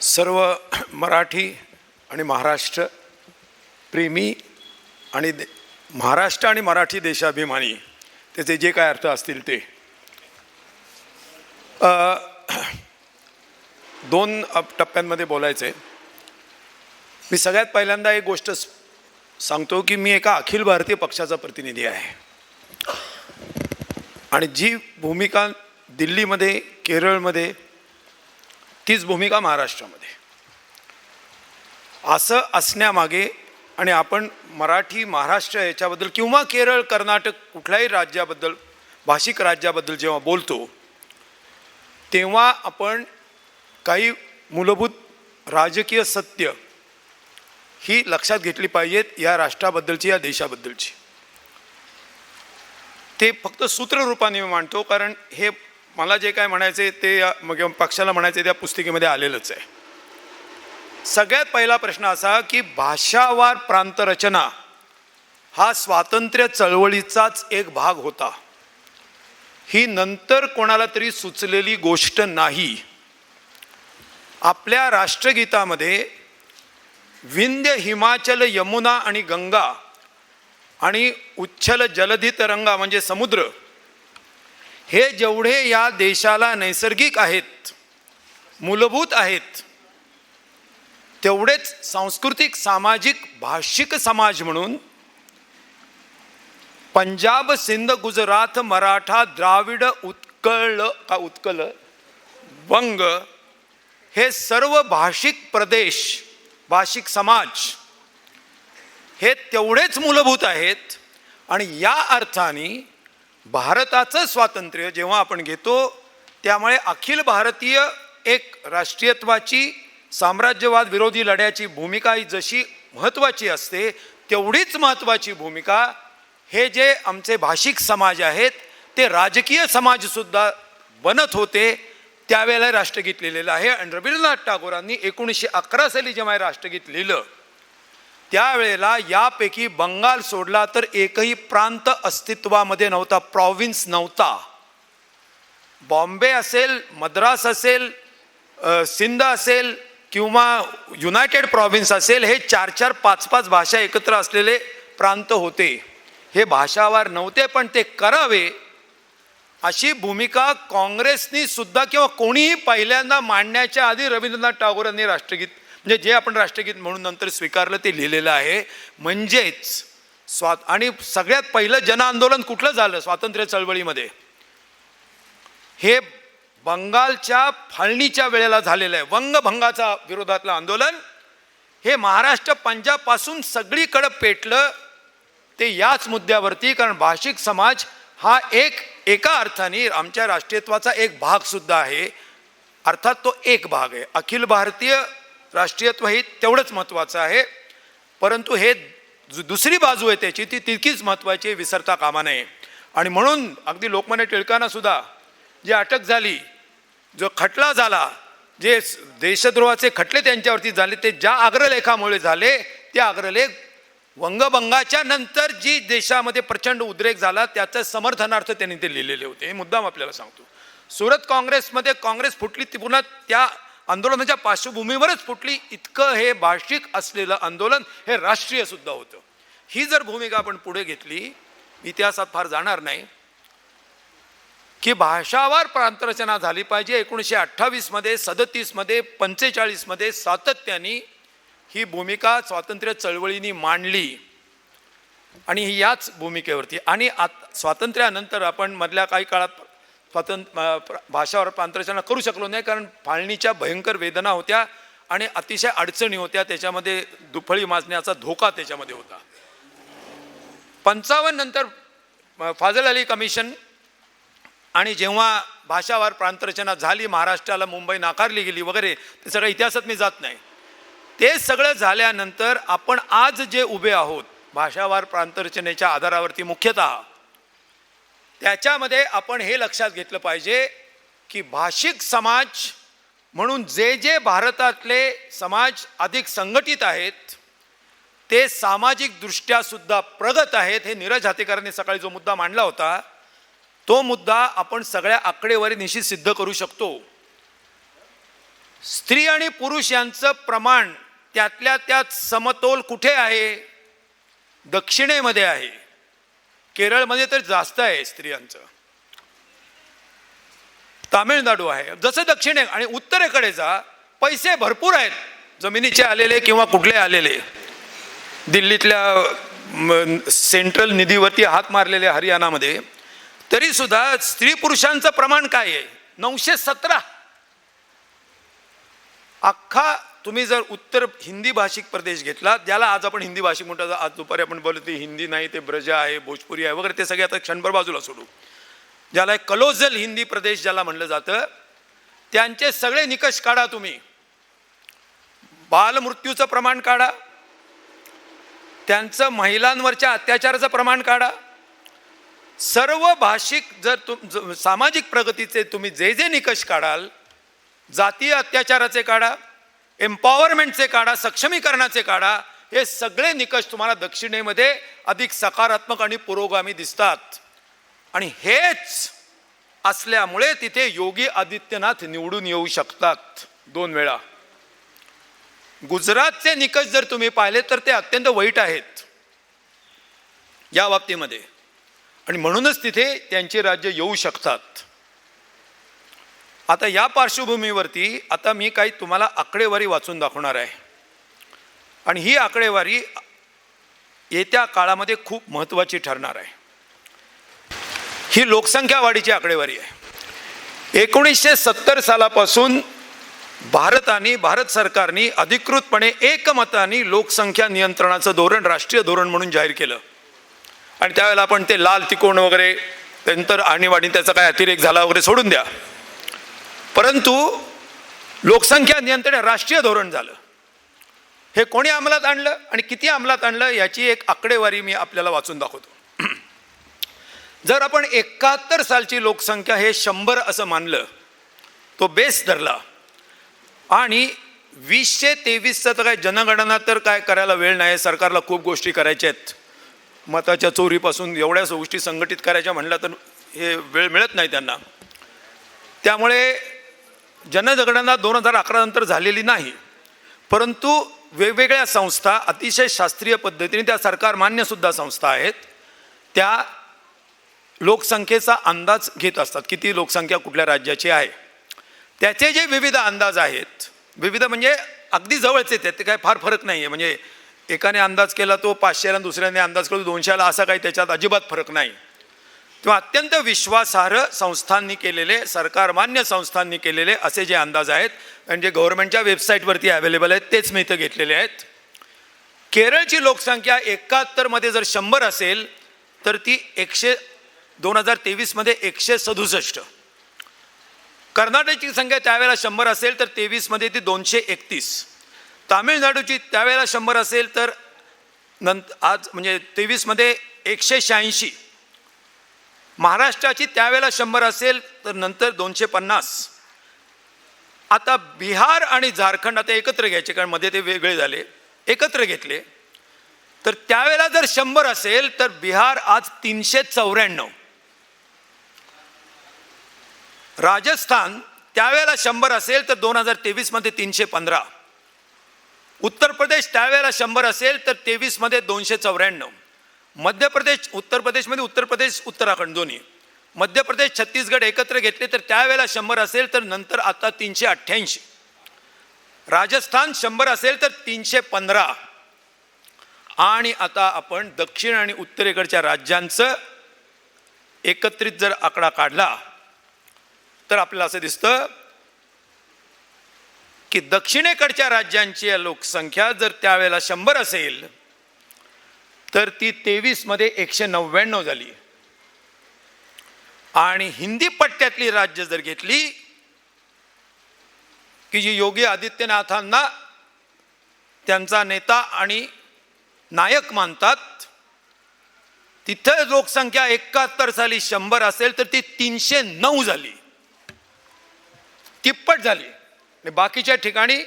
सर्व मराठी आणि महाराष्ट्र प्रेमी आणि दे महाराष्ट्र आणि मराठी देशाभिमानी त्याचे जे काय अर्थ असतील ते. दोन टप्प्यांमध्ये बोलायचं आहे मी सगळ्यात पहिल्यांदा एक गोष्ट स- सांगतो की मी एका अखिल भारतीय पक्षाचा प्रतिनिधी आहे. आणि जी भूमिका दिल्लीमध्ये केरळमध्ये तीच भूमिका महाराष्ट्रामध्ये. असं असण्यामागे आणि आपण मराठी महाराष्ट्र याच्याबद्दल किंवा केरळ कर्नाटक कुठल्याही राज्याबद्दल भाषिक राज्याबद्दल जेव्हा बोलतो तेव्हा आपण काही मूलभूत राजकीय सत्य ही लक्षात घेतली पाहिजेत या राष्ट्राबद्दलची या देशाबद्दलची. ते फक्त सूत्ररूपाने मी मांडतो कारण हे मला जे काय म्हणायचे ते मग पक्षाला म्हणायचे त्या पुस्तिकेमध्ये आलेलंच आहे. सगळ्यात पहिला प्रश्न असा की भाषावार प्रांतरचना हा स्वातंत्र्य चळवळीचाच एक भाग होता. ही नंतर कोणाला तरी सुचलेली गोष्ट नाही. आपल्या राष्ट्रगीतामध्ये विंध्य हिमाचल यमुना आणि गंगा आणि उच्छल जलधी तरंगा म्हणजे समुद्र हे जेवढे या देशाला नैसर्गिक आहेत मूलभूत आहेत तेवढेच सांस्कृतिक सामाजिक भाषिक समाज म्हणून पंजाब सिंध गुजरात मराठा द्राविड उत्कळ का उत्कल वंग हे सर्व भाषिक प्रदेश भाषिक समाज हे तेवढेच मूलभूत आहेत आणि या अर्थाने भारताचं स्वातंत्र्य जेव्हा आपण घेतो त्यामुळे अखिल भारतीय एक राष्ट्रीयत्वाची साम्राज्यवाद विरोधी लढ्याची भूमिका ही जशी महत्त्वाची असते तेवढीच महत्त्वाची भूमिका. हे जे आमचे भाषिक समाज आहेत ते राजकीय समाजसुद्धा बनत होते त्यावेळेला राष्ट्रगीत लिहिलेलं आहे. आणि रवींद्रनाथ टागोरांनी एकोणीसशे अकरा साली जेव्हा राष्ट्रगीत लिहिलं त्यावेळेला यापैकी बंगाल सोडला तर एकही प्रांत अस्तित्वामध्ये नव्हता प्रॉव्हिन्स नव्हता. बॉम्बे असेल मद्रास असेल सिंध असेल किंवा युनायटेड प्रॉव्हिन्स असेल हे चार चार पाच पाच भाषा एकत्र असलेले प्रांत होते. हे भाषावार नव्हते पण ते करावे अशी भूमिका काँग्रेसनी सुद्धा किंवा कोणीही पहिल्यांदा मांडण्याच्या आधी रवींद्रनाथ टागोरांनी राष्ट्रगीत म्हणजे जे आपण राष्ट्रगीत म्हणून नंतर स्वीकारलं ते लिहिलेलं आहे म्हणजेच स्वा आणि सगळ्यात पहिलं जनआंदोलन कुठलं झालं स्वातंत्र्य चळवळीमध्ये? हे बंगालच्या फाळणीच्या वेळेला झालेलं आहे. वंगभंगाचा विरोधातलं आंदोलन. हे महाराष्ट्र पंजाबपासून सगळीकडं पेटलं ते याच मुद्द्यावरती कारण भाषिक समाज हा एक एका अर्थाने आमच्या राष्ट्रीयत्वाचा एक भागसुद्धा आहे. अर्थात तो एक भाग आहे. अखिल भारतीय राष्ट्रीयत्व हे तेवढंच महत्त्वाचं आहे. परंतु हे दुसरी बाजू आहे त्याची ती तितकीच महत्त्वाची आहे, विसरता कामा नये. आणि म्हणून अगदी लोकमान्य टिळकांना सुद्धा जी अटक झाली जो खटला झाला जे देशद्रोहाचे खटले त्यांच्यावरती झाले ते ज्या अग्रलेखामुळे झाले ते अग्रलेख वंगभंगाच्या नंतर जी देशामध्ये प्रचंड उद्रेक झाला त्याचं समर्थनार्थ त्यांनी ते लिहिलेले होते. हे मुद्दाम आपल्याला सांगतो. सुरत काँग्रेसमध्ये काँग्रेस फुटली ती पुन्हा त्या आंदोलनाच्या पार्श्वभूमीवरच फुटली. इतकं हे भाषिक असलेलं आंदोलन हे राष्ट्रीय सुद्धा होतं. ही जर भूमिका आपण पुढे घेतली इतिहासात फार जाणार नाही की भाषावार प्रांतरचना झाली पाहिजे. एकोणीसशे अठ्ठावीसमध्ये सदतीसमध्ये पंचेचाळीसमध्ये सातत्याने ही भूमिका स्वातंत्र्य चळवळीने मांडली. आणि ही याच भूमिकेवरती. आणि आत स्वातंत्र्यानंतर आपण मधल्या काही काळात स्वातंत्र्य भाषावर प्रांतरचना करू शकलो नाही कारण फाळणीच्या भयंकर वेदना होत्या आणि अतिशय अडचणी होत्या. त्याच्यामध्ये दुफळी माजण्याचा धोका त्याच्यामध्ये होता. पंचावन्न नंतर फाजल अली कमिशन आणि जेव्हा भाषावार प्रांतरचना झाली महाराष्ट्राला मुंबई नाकारली गेली वगैरे ते सगळ्या इतिहासात मी जात नाही. ते सगळं झाल्यानंतर आपण आज जे उभे आहोत भाषावार प्रांतरचनेच्या आधारावरती मुख्यतः त्याच्यामध्ये आपण हे लक्षात घेतलं पाहिजे की भाषिक समाज म्हणून जे जे भारतातले समाज अधिक संघटित आहेत ते सामाजिकदृष्ट्यासुद्धा प्रगत आहेत हे नीरज हातेकरांनी सकाळी जो मुद्दा मांडला होता तो मुद्दा आपण सगळ्या आकडेवारी निश्चित सिद्ध करू शकतो. स्त्री आणि पुरुष यांचं प्रमाण त्यातल्या त्यात समतोल कुठे आहे? दक्षिणेमध्ये आहे. केरळमध्ये तर जास्त आहे स्त्रियांचं. तामिळनाडू आहे. जसं दक्षिणे आणि उत्तरेकडे जा पैसे भरपूर आहेत. जमिनीचे आलेले किंवा कुठले आलेले. दिल्लीतल्या सेंट्रल निधीवरती हात मारलेले हरियाणामध्ये. तरी सुद्धा स्त्री पुरुषांचं प्रमाण काय आहे? नऊशे सतरा. अख्खा तुम्ही जर उत्तर हिंदी भाषिक प्रदेश घेतला ज्याला आज आपण हिंदी भाषिक म्हणतो आज दुपारी आपण बोलतो ती हिंदी नाही ते ब्रज आहे भोजपुरी आहे वगैरे ते सगळे आता क्षणभर बाजूला सोडू. ज्याला एक कलोजल हिंदी प्रदेश ज्याला म्हणलं जातं त्यांचे सगळे निकष काढा तुम्ही. बालमृत्यूचं प्रमाण काढा. त्यांचं महिलांवरच्या अत्याचाराचं प्रमाण काढा. सर्व भाषिक जर तुम सामाजिक प्रगतीचे तुम्ही जे जे निकष काढाल जातीय अत्याचाराचे काढा. एम्पॉवरमेंटचे काढा सक्षमीकरणाचे काढा हे सगळे निकष तुम्हाला दक्षिणेमध्ये अधिक सकारात्मक आणि पुरोगामी दिसतात. आणि हेच असल्यामुळे तिथे योगी आदित्यनाथ निवडून येऊ शकतात. दोन वेळा. गुजरातचे निकष जर तुम्ही पाहिले तर ते अत्यंत वाईट आहेत. या बाबतीमध्ये. आणि म्हणूनच तिथे त्यांचे राज्य येऊ शकतात. आता या पार्श्वभूमीवरती आता मी काही तुम्हाला आकडेवारी वाचून दाखवणार आहे. आणि ही आकडेवारी येत्या काळामध्ये खूप महत्त्वाची ठरणार आहे. ही लोकसंख्या वाढीची आकडेवारी आहे. एकोणीसशे सत्तर सालापासून भारताने भारत सरकारने अधिकृतपणे एकमताने लोकसंख्या नियंत्रणाचं धोरण राष्ट्रीय धोरण म्हणून जाहीर केलं. आणि त्यावेळेला आपण ते लाल तिकोण वगैरे नंतर आणीबाणी त्याचा काय अतिरेक झाला वगैरे सोडून द्या. परंतु लोकसंख्या नियंत्रण राष्ट्रीय धोरण झालं. हे कोणी अंमलात आणलं आणि किती अंमलात आणलं याची एक आकडेवारी मी आपल्याला वाचून दाखवतो. जर आपण एकाहत्तर सालची लोकसंख्या हे शंभर असं मानलं तो बेस धरला आणि वीसशे तेवीसचं तर काय जनगणना तर काय करायला वेळ नाही सरकारला खूप गोष्टी करायच्या आहेत. मताच्या चोरीपासून एवढ्याच गोष्टी संघटित करायच्या म्हणलं तर हे वेळ मिळत नाही त्यांना. त्यामुळे जनगणना दोन हजार अकरा नंतर झालेली नाही. परंतु वेगवेगळ्या संस्था अतिशय शास्त्रीय पद्धतीने त्या सरकार मान्यसुद्धा संस्था आहेत. त्या लोकसंख्येचा अंदाज घेत असतात. किती लोकसंख्या कुठल्या राज्याची आहे? त्याचे जे विविध अंदाज आहेत विविध म्हणजे अगदी जवळचे आहेत ते काय फार फरक नाही आहे म्हणजे एकाने अंदाज केला तो पाचशेला दुसऱ्याने अंदाज केला दोनशेला असा काही त्याच्यात अजिबात फरक नाही. किंवा अत्यंत विश्वासार्ह संस्थांनी केलेले सरकारमान्य संस्थांनी केलेले असे जे अंदाज आहेत आणि जे गव्हर्नमेंटच्या वेबसाईटवरती अवेलेबल आहेत तेच मी इथं घेतलेले आहेत. केरळची लोकसंख्या एकाहत्तरमध्ये जर शंभर असेल तर ती एकशे दोन हजार तेवीसमध्ये एकशे सदुसष्ट. कर्नाटकची संख्या त्यावेळेला शंभर असेल तर तेवीसमध्ये ती दोनशे एकतीस. तामिळनाडूची त्यावेळेला शंभर असेल तर नंत आज म्हणजे तेवीसमध्ये एकशे शहाऐंशी. महाराष्ट्राची त्यावेळेला शंभर असेल तर नंतर दोनशे पन्नास. आता बिहार आणि झारखंड आता एकत्र घ्यायचे कारण मध्ये ते वेगळे झाले. एकत्र घेतले. तर त्यावेळेला जर शंभर असेल तर बिहार आज तीनशे चौऱ्याण्णव. राजस्थान त्यावेळेला शंभर असेल तर दोन हजार तेवीसमध्ये तीनशे पंधरा. उत्तर प्रदेश त्यावेळेला शंभर असेल तर तेवीसमध्ये दोनशे चौऱ्याण्णव. मध्य प्रदेश उत्तर प्रदेशमध्ये उत्तर प्रदेश उत्तराखंड दोन्ही. मध्य प्रदेश छत्तीसगड एकत्र घेतले तर त्यावेळेला शंभर असेल तर नंतर आता तीनशे अठ्ठ्याऐंशी. राजस्थान शंभर असेल तर तीनशे पंधरा. आणि आता आपण दक्षिण आणि उत्तरेकडच्या राज्यांचं एकत्रित जर आकडा काढला तर आपल्याला असं दिसतं की दक्षिणेकडच्या राज्यांची लोकसंख्या जर त्यावेळेला शंभर असेल तर ती तेवीसमध्ये एकशे नव्याण्णव झाली. आणि हिंदी पट्ट्यातली राज्य जर घेतली की जी योगी आदित्यनाथांना त्यांचा नेता आणि नायक मानतात तिथं लोकसंख्या एकाहत्तर साली शंभर असेल तर ती तीनशे नऊ झाली. तिप्पट झाली. बाकीच्या ठिकाणी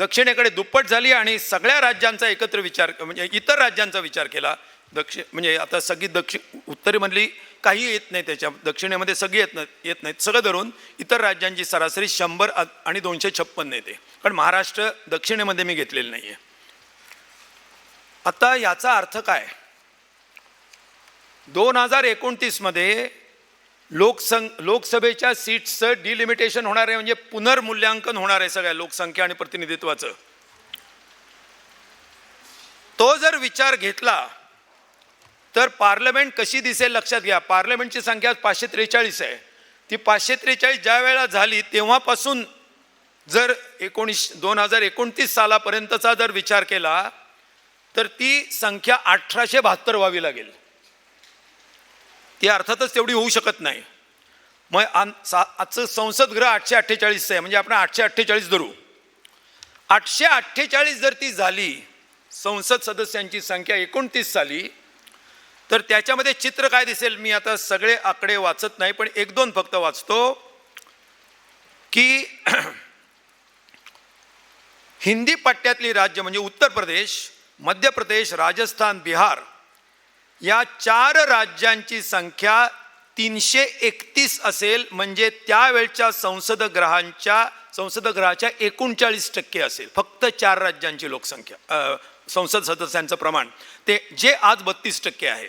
दक्षिणेकडे दुप्पट झाली आणि सगळ्या राज्यांचा एकत्र विचार म्हणजे इतर राज्यांचा विचार केला. दक्षिण म्हणजे आता सगळी दक्षिण उत्तरेमधली काही येत नाही त्याच्या दक्षिणेमध्ये सगळी येत नाही येत नाहीत सगळं धरून इतर राज्यांची सरासरी शंभर आणि दोनशे छप्पन्न येते. कारण महाराष्ट्र दक्षिणेमध्ये मी घेतलेलं नाही आहे आता याचा अर्थ काय? दोन हजार एकोणतीसमध्ये लोकसं लोकसभेच्या सीट्सचं डिलिमिटेशन होणार आहे म्हणजे पुनर्मूल्यांकन होणार आहे सगळ्या लोकसंख्या आणि प्रतिनिधित्वाचं. तो जर विचार घेतला तर पार्लमेंट कशी दिसेल लक्षात घ्या. पार्लमेंटची संख्या पाचशे त्रेचाळीस आहे. ती पाचशे त्रेचाळीस ज्या वेळा झाली तेव्हापासून जर एकोणीस दोन हजार एकोणतीस सालापर्यंतचा जर विचार केला तर ती संख्या अठराशे बहात्तर व्हावी लागेल. ती अर्थातच तेवढी होऊ शकत नाही. मग आन सा आजचं संसदगृह आठशे अठ्ठेचाळीसचं आहे म्हणजे आपण आठशे अठ्ठेचाळीस धरू. आठशे अठ्ठेचाळीस जर ती झाली संसद सदस्यांची संख्या एकोणतीस साली तर त्याच्यामध्ये चित्र काय दिसेल? मी आता सगळे आकडे वाचत नाही पण एक दोन फक्त वाचतो. की हिंदी पट्ट्यातली राज्य म्हणजे उत्तर प्रदेश मध्य प्रदेश राजस्थान बिहार या चार राज्यांची संख्या तीनशे एकतीस असेल म्हणजे त्यावेळच्या संसदग्रहांच्या संसदग्रहाच्या एकोणचाळीस टक्के असेल. फक्त चार राज्यांची लोकसंख्या संसद सदस्यांचं प्रमाण. ते जे आज बत्तीस टक्के आहे.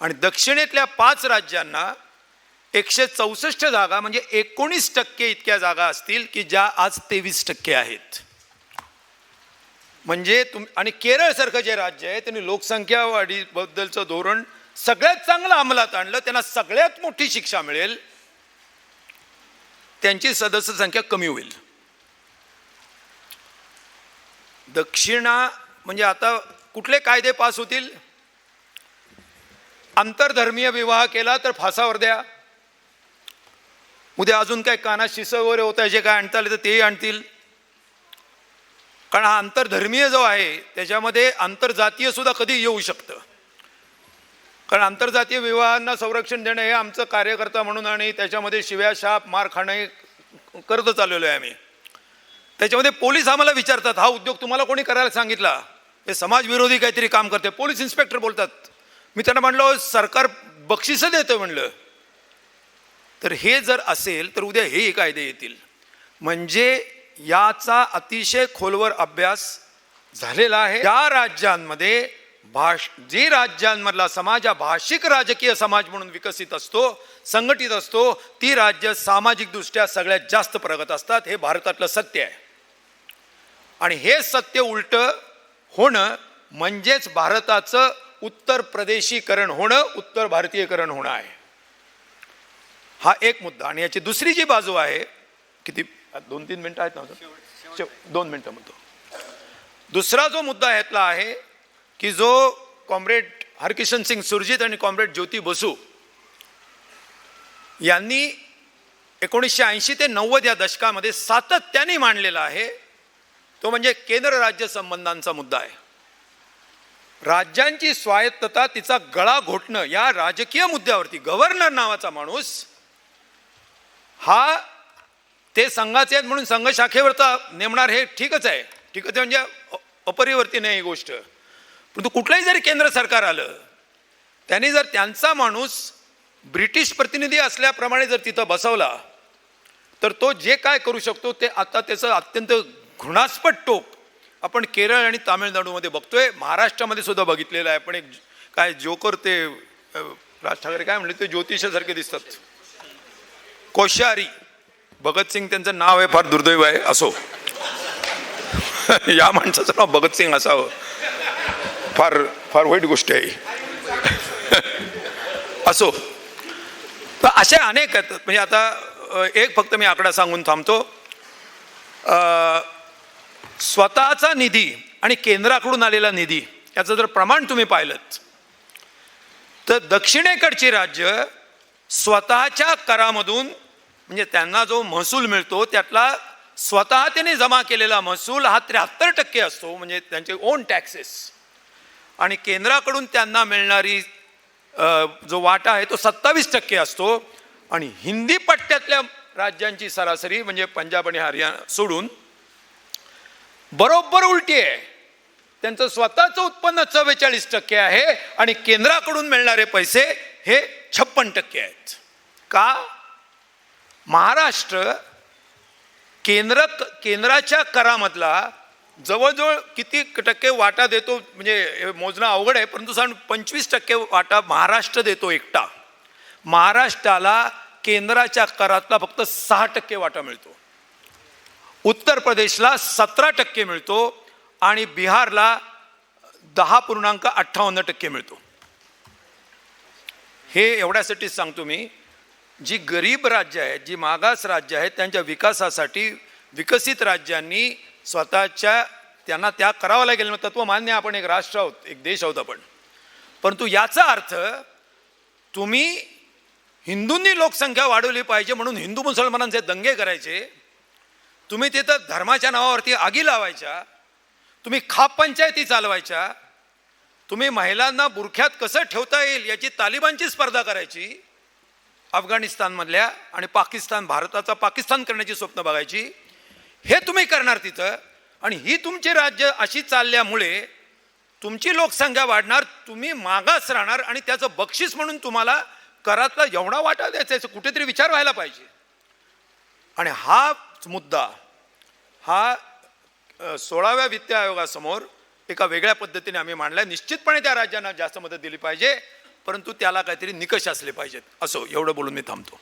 आणि दक्षिणेतल्या पाच राज्यांना एकशे चौसष्ट जागा म्हणजे एकोणीस टक्के इतक्या जागा असतील की ज्या आज तेवीस टक्के आहेत. म्हणजे तुम आणि केरळसारखं जे राज्य आहे त्यांनी लोकसंख्या वाढीबद्दलचं धोरण सगळ्यात चांगलं अंमलात आणलं त्यांना सगळ्यात मोठी शिक्षा मिळेल त्यांची सदस्य संख्या कमी होईल. दक्षिणा म्हणजे आता कुठले कायदे पास होतील? आंतरधर्मीय विवाह केला तर फासावर द्या. उद्या अजून काय काना शिसं वगैरे होत आहे जे काय आणता आले तर तेही आणतील. कारण हा आंतरधर्मीय जो आहे त्याच्यामध्ये आंतरजातीय सुद्धा कधी येऊ शकतं. कारण आंतरजातीय विवाहांना संरक्षण देणं हे आमचं कार्यकर्ता म्हणून आणि त्याच्यामध्ये शिव्या शाप मार खाणं करत चाललेलो आहे आम्ही. त्याच्यामध्ये पोलीस आम्हाला विचारतात हा उद्योग तुम्हाला कोणी करायला सांगितला? हे समाजविरोधी काहीतरी काम करते. पोलीस इन्स्पेक्टर बोलतात. मी त्यांना म्हणलो सरकार बक्षिसं देतं म्हणलं. तर हे जर असेल तर उद्या हेही कायदे येतील. म्हणजे याचा अतिशय खोलवर अभ्यास झालेला आहे. या राज्यांमध्ये भाष जे राज्यांमधला समाज हा भाषिक राजकीय समाज म्हणून विकसित असतो संघटित असतो ती राज्य सामाजिकदृष्ट्या सगळ्यात जास्त प्रगत असतात हे भारतातलं सत्य आहे. आणि हे सत्य उलट होणं म्हणजेच भारताचं उत्तर प्रदेशीकरण होणं उत्तर भारतीयकरण होणं आहे. हा एक मुद्दा. आणि याची दुसरी जी बाजू आहे किती दोन तीन मिनटं आहेत ना शेव- दोन मिनटं म्हणतो दुसरा जो मुद्दा यातला आहे की जो कॉम्रेड हरकिशन सिंग सुरजित आणि कॉम्रेड ज्योती बसू यांनी एकोणीसशे ऐंशी ते नव्वद या दशकामध्ये सातत्याने मांडलेला आहे तो म्हणजे केंद्र राज्य संबंधांचा मुद्दा आहे. राज्यांची स्वायत्तता तिचा गळा घोटणं या राजकीय मुद्द्यावरती गव्हर्नर नावाचा माणूस हा ते संघाचे आहेत म्हणून संघ शाखेवरचा नेमणार हे ठीकच आहे. ठीकच आहे म्हणजे अ- आहे ही गोष्ट. परंतु कुठलंही जरी केंद्र सरकार आलं त्यांनी जर त्यांचा माणूस ब्रिटिश प्रतिनिधी असल्याप्रमाणे जर तिथं बसवला तर तो जे काय करू शकतो ते आता त्याचं अत्यंत घृणास्पद टोक आपण केरळ आणि तामिळनाडूमध्ये बघतोय. महाराष्ट्रामध्ये सुद्धा बघितलेलं आहे. पण एक काय जोकर ते राज ठाकरे काय म्हणले ते ज्योतिषासारखे दिसतात. कोश्यारी. भगतसिंग त्यांचं नाव आहे फार दुर्दैव आहे असो. या माणसाचं नाव भगतसिंग असावं. फार फार वाईट गोष्ट आहे. असो. तर असे अनेक आहेत. म्हणजे आता एक फक्त मी आकडा सांगून थांबतो. स्वतःचा निधी आणि केंद्राकडून आलेला निधी याचं जर प्रमाण तुम्ही पाहिलं तर दक्षिणेकडची राज्य स्वतःच्या करामधून म्हणजे त्यांना जो महसूल मिळतो त्यातला स्वतः त्याने जमा केलेला महसूल हा त्र्याहत्तर टक्के असतो म्हणजे त्यांचे ओन टॅक्सेस आणि केंद्राकडून त्यांना मिळणारी जो वाटा आहे तो सत्तावीस टक्के असतो. आणि हिंदी पट्ट्यातल्या राज्यांची सरासरी म्हणजे पंजाब आणि हरियाणा सोडून बरोबर उलटी आहे. त्यांचं स्वतःचं उत्पन्न चव्वेचाळीस टक्के आहे आणि केंद्राकडून मिळणारे पैसे हे छप्पन टक्के आहेत. का? महाराष्ट्र केंद्र केंद्राच्या करामधला जवळजवळ किती टक्के वाटा देतो म्हणजे मोजणं अवघड आहे परंतु साधारण पंचवीस टक्के वाटा महाराष्ट्र देतो एकटा. महाराष्ट्राला केंद्राच्या करातला फक्त सहा टक्के वाटा मिळतो. उत्तर प्रदेशला सतरा टक्के मिळतो आणि बिहारला दहा पूर्णांक अठ्ठावन्न टक्के मिळतो. हे एवढ्यासाठीच सांगतो मी जी गरीब राज्य आहेत जी मागास राज्य आहेत त्यांच्या विकासासाठी विकसित राज्यांनी स्वतःच्या त्यांना त्याग करावं लागेल तत्व मान्य आपण एक राष्ट्र आहोत एक देश आहोत आपण. परंतु याचा अर्थ तुम्ही हिंदूंनी लोकसंख्या वाढवली पाहिजे म्हणून हिंदू मुसलमानांचे दंगे करायचे तुम्ही तिथं धर्माच्या नावावरती आगी लावायच्या तुम्ही खाप पंचायती चालवायच्या तुम्ही महिलांना बुरख्यात कसं ठेवता येईल याची तालिबानची स्पर्धा करायची अफगाणिस्तानमधल्या आणि पाकिस्तान भारताचा पाकिस्तान करण्याची स्वप्न बघायची. हे तुम्ही करणार तिथं आणि ही तुमची राज्य अशी चालल्यामुळे तुमची लोकसंख्या वाढणार तुम्ही मागास राहणार आणि त्याचं बक्षीस म्हणून तुम्हाला करातला एवढा वाटा द्यायचा याचा कुठेतरी विचार व्हायला पाहिजे. आणि हा मुद्दा हा सोळाव्या वित्त आयोगासमोर एका वेगळ्या पद्धतीने आम्ही मांडला निश्चितपणे त्या राज्यांना जास्त मदत दिली पाहिजे. परंतु त्याला काहीतरी निकष असले पाहिजेत. असो एवढं बोलून मी थांबतो.